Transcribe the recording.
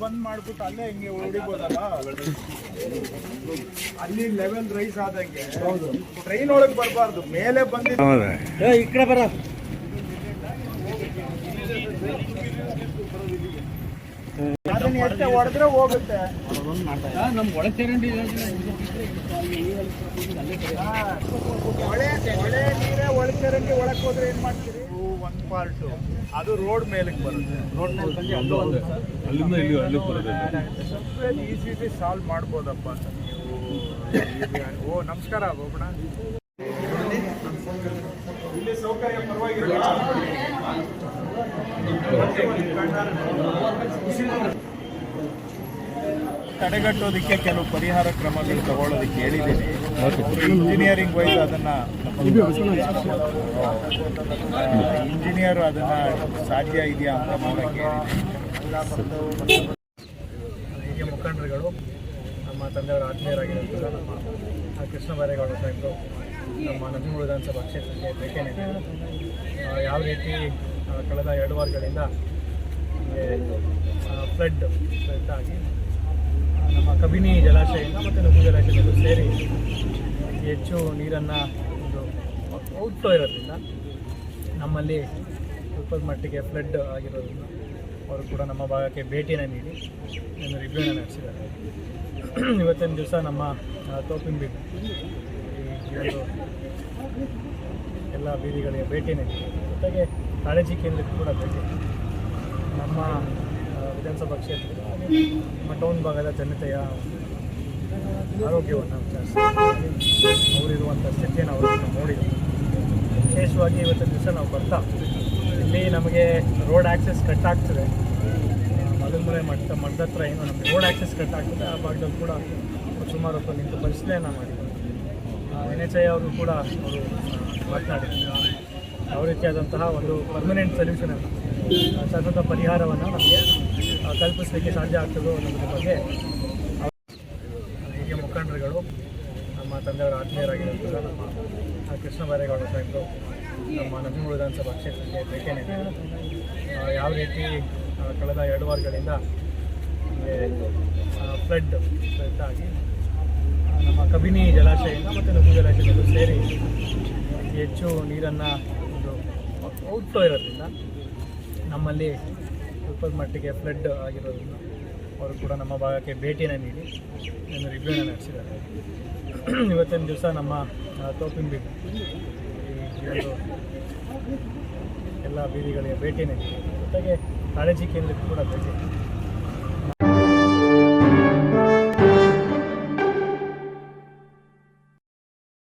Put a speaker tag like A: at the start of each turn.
A: ಬಂದ್ ಮಾಡ್ಬಿಟ್ಟು ಅಲ್ಲೇ ಹಿಂಗೆ ಹೊಡಿಬೋದಲ್ಲ ಅಲ್ಲಿ ಲೆವೆಲ್ ರೈಸ್ ಆದಂಗೆ. ಟ್ರೈನ್ ಒಳಗೆ ಬರಬಾರ್ದು ಮೇಲೆ ಬಂದಿದ್ದು
B: ಈ ಕಡೆ ಬರ.
A: ಅದನ್ನ ಎಷ್ಟೇ ಹೊಡೆದ್ರೆ ಹೋಗುತ್ತೆ.
B: ನಮ್ ಒಳ ಚರಂಡಿ
A: ಒಳ್ಳೆ ಹೊಳೆ ಹೊಳೆ ನೀರೇ ಒಳಚರಂಡಿ ಒಳಕ್ ಹೋದ್ರೆ ಏನ್ ಮಾಡ್ತೀರಿ? ಒಂದ್ ಪಾರ್ಟ್ ಅದು ರೋಡ್ ಮೇಲಕ್ಕೆ ಬರುತ್ತೆ. ರೋಡ್
C: ಅಲ್ಲಿಂದ ಇಲ್ಲಿ ಅಲ್ಲಿ.
A: ಸ್ವಲ್ಪ ಈಸಿಲಿ ಸಾಲ್ವ್ ಮಾಡ್ಬೋದಪ್ಪ ಅಂತ ನೀವು ಓ ನಮಸ್ಕಾರ ಬೋಬಣ ಇಲ್ಲಿ ಸೌಕರ್ಯ ಪರವಾಗಿಲ್ಲ. ತಡೆಗಟ್ಟೋದಕ್ಕೆ ಕೆಲವು ಪರಿಹಾರ ಕ್ರಮಗಳು ತಗೊಳ್ಳೋದಕ್ಕೆ ಹೇಳಿದ್ದೀನಿ. ಇಂಜಿನಿಯರಿಂಗ್ ವೈಸ್ ಅದನ್ನ ಇಂಜಿನಿಯರ್ ಅದನ್ನ ಸಾಧ್ಯ ಇದೆಯಾ ಅಂತ ಮಾಡಕ್ಕೆ
D: ಹಿರಿಯ ಮುಖಂಡರುಗಳು, ನಮ್ಮ ತಂದೆಯವರ ಆತ್ಮೀಯರಾಗಿರುವಂಥ ನಮ್ಮ ಕೃಷ್ಣ ಬೈರೇಗೌಡ ಸಾಹೇಬರು, ನಮ್ಮ ನಂಜನಗೂಡು ವಿಧಾನಸಭಾ ಕ್ಷೇತ್ರಕ್ಕೆ ಭೇಟಿ ಯಾವ ರೀತಿ ಕಳೆದ ಎರಡು ವಾರಗಳಿಂದ ಫ್ಲಡ್ ಫ್ಲಡ್ ಆಗಿ ನಮ್ಮ ಕಬಿನಿ ಜಲಾಶಯದಿಂದ ಮತ್ತು ನುಗ್ಗು ಜಲಾಶಯದಲ್ಲೂ ಸೇರಿ ಅತಿ ಹೆಚ್ಚು ನೀರನ್ನು ಒಂದು ಔಟ್ಫ್ಲೋ ಇರೋದ್ರಿಂದ ನಮ್ಮಲ್ಲಿ ಸ್ವಲ್ಪ ಮಟ್ಟಿಗೆ ಫ್ಲಡ್ ಆಗಿರೋದ್ರಿಂದ ಅವರು ಕೂಡ ನಮ್ಮ ಭಾಗಕ್ಕೆ ಭೇಟಿನ ನೀಡಿ ಒಂದು ರಿವ್ಯೂನ ನಡೆಸಿದ್ದಾರೆ. ಇವತ್ತಿನ ದಿವಸ ನಮ್ಮ ತೋಪಿಂಬಿಟ್ಟು ಎಲ್ಲ ಬೀದಿಗಳಿಗೆ ಭೇಟಿ ನೀಡಿ, ಜೊತೆಗೆ ಕಾಳಜಿ ಕೇಂದ್ರಕ್ಕೆ ಕೂಡ ಭೇಟಿ. ನಮ್ಮ ವಿಧಾನಸಭಾ ಕ್ಷೇತ್ರದ ಮಟೌನ್ ಭಾಗದ ಜನತೆಯ ಆರೋಗ್ಯವನ್ನು ವಿಚಾರಿಸಿ ಅವರಿರುವಂಥ ಸ್ಥಿತಿಯನ್ನು ಅವರು ನೋಡಿದರು ವಿಶೇಷವಾಗಿ ಇವತ್ತಿನ ದಿವಸ ನಾವು ಬರ್ತಾ ಇಲ್ಲಿ ನಮಗೆ ರೋಡ್ ಆ್ಯಕ್ಸೆಸ್ ಕಟ್ ಆಗ್ತದೆ. ಮಲಮೂಲೆ ಮಟ್ಟ ಮಠದ ಹತ್ರ ಏನು ನಮಗೆ ರೋಡ್ ಆ್ಯಕ್ಸೆಸ್ ಕಟ್ ಆಗ್ತದೆ. ಆ ಭಾಗದಲ್ಲಿ ಕೂಡ ಸುಮಾರು ಹೊತ್ತು ನಿಂತು ಪರಿಶೀಲನೆ ಮಾಡಿದ್ದಾರೆ ಎನ್ ಎಚ್ ಐ ಅವರು ಕೂಡ ಅವರು ಮಾತನಾಡಿದ್ದಾರೆ ಯಾವ ರೀತಿಯಾದಂತಹ ಒಂದು ಪರ್ಮನೆಂಟ್ ಸೊಲ್ಯೂಷನ್ ಸತತ ಪರಿಹಾರವನ್ನು ನಮಗೆ ಕಲ್ಪಿಸಲಿಕ್ಕೆ ಸಾಧ್ಯ ಆಗ್ತದೋ ಅನ್ನೋದ್ರ ಬಗ್ಗೆ ಹಿರಿಯ ಮುಖಂಡರುಗಳು, ನಮ್ಮ ತಂದೆಯವರ ಆತ್ಮೀಯರಾಗಿರುವಂಥ ನಮ್ಮ ಕೃಷ್ಣ ಬೈರೇಗೌಡ ಸಾಹೇಬರು, ನಮ್ಮ ನಂಜನಗೂಡು ವಿಧಾನಸಭಾ ಕ್ಷೇತ್ರಕ್ಕೆ ಭೇಟಿ ಯಾವ ರೀತಿ ಕಳೆದ ಎರಡು ವಾರಗಳಿಂದ ಫ್ಲಡ್ ಫ್ಲಡ್ ಆಗಿ ನಮ್ಮ ಕಬಿನಿ ಜಲಾಶಯದಿಂದ ಮತ್ತು ನಗು ಜಲಾಶಯದಿಂದ ಸೇರಿ ಹೆಚ್ಚು ನೀರನ್ನು ಒಂದು ಔಟ್ಫ್ಲೋ ಇರೋದ್ರಿಂದ ನಮ್ಮಲ್ಲಿ ಸ್ವಲ್ಪ ಮಟ್ಟಿಗೆ ಫ್ಲಡ್ ಆಗಿರೋದ್ರಿಂದ ಅವರು ಕೂಡ ನಮ್ಮ ಭಾಗಕ್ಕೆ ಭೇಟಿನ ನೀಡಿ ಒಂದು ರಿವ್ಯೂನ ನಡೆಸಿದ್ದಾರೆ. ಇವತ್ತಿನ ದಿವಸ ನಮ್ಮ ಒಂದು ಎಲ್ಲ ಬೀದಿಗಳಿಗೆ ಭೇಟಿ ನೀಡಿ, ಜೊತೆಗೆ ಕಾಳಜಿ ಕೇಂದ್ರಕ್ಕೆ ಕೂಡ ಭೇಟಿ